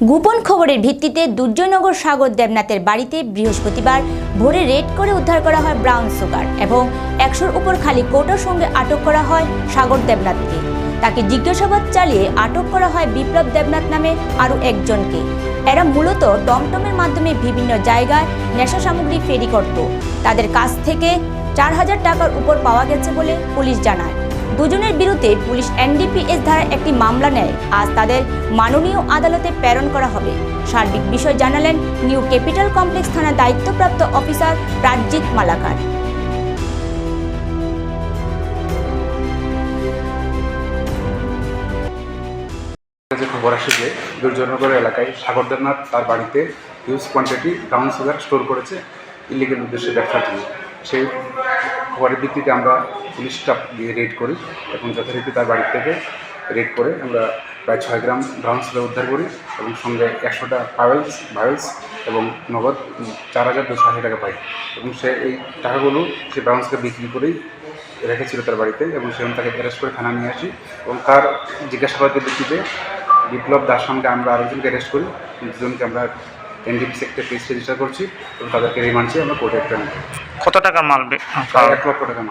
গোপন খবরের ভিত্তিতে দুর্জয়নগর সাগর দেবনাথের বাড়িতে বৃহস্পতিবার ভোরে রেড করে উদ্ধার করা হয় ব্রাউন সুগার এবং একশোর উপর খালি কোটার সঙ্গে আটক করা হয় সাগর দেবনাথকে। তাকে জিজ্ঞাসাবাদ চালিয়ে আটক করা হয় বিপ্লব দেবনাথ নামে আরও একজনকে। এরা মূলত টমটমের মাধ্যমে বিভিন্ন জায়গায় নেশা সামগ্রী ফেরি করত। তাদের কাছ থেকে চার হাজার টাকার উপর পাওয়া গেছে বলে পুলিশ জানায়। দুজনের বিরুদ্ধে পুলিশ এনডিপিএস ধারায় একটি মামলা নেয়। আজ তাদের মাননীয় আদালতে প্রেরণ করা হবে। সার্বিক বিষয় জানালেন নিউ ক্যাপিটাল কমপ্লেক্স থানার দায়িত্বপ্রাপ্ত অফিসার প্রাজ্জিৎ মালাকার। যে খবর আসে যে দুর্জনগর এলাকায় সাগরদেবনাথ তার বাড়িতে huge quantity brown sugar store করেছে। ইলিগেল উদ্দেশ্যে ব্যবসার জন্য সেই খবরের ভিত্তিতে আমরা পুলিশ স্টাফ দিয়ে রেড করি। এবং যথারীতি তার বাড়ি থেকে রেড করে আমরা প্রায় ছয় গ্রাম ব্রাউন উদ্ধার করি এবং সঙ্গে একশোটা পাওয়েলস ভায়োলস এবং নগদ চার হাজার দুশো আশি টাকা পাই। এবং সে এই টাকাগুলো সে ব্রাউন সুগার বিক্রি করেই রেখেছিল তার বাড়িতে এবং সেখানে তাকে অ্যারেস্ট করে থানা নিয়ে আসি এবং তার জিজ্ঞাসাবাদের ভিত্তিতে বিপ্লব দাস সঙ্গে আমরা আরেকজনকে অ্যারেস্ট করি। দুজনকে আমরা এনডিপি সেক্টর কেস রেজিস্টার করছি এবং তাদেরকে রিমান্ডে আমরা কোর্টে প্রেরণ কত টাকা মাল এক লক্ষ টাকা।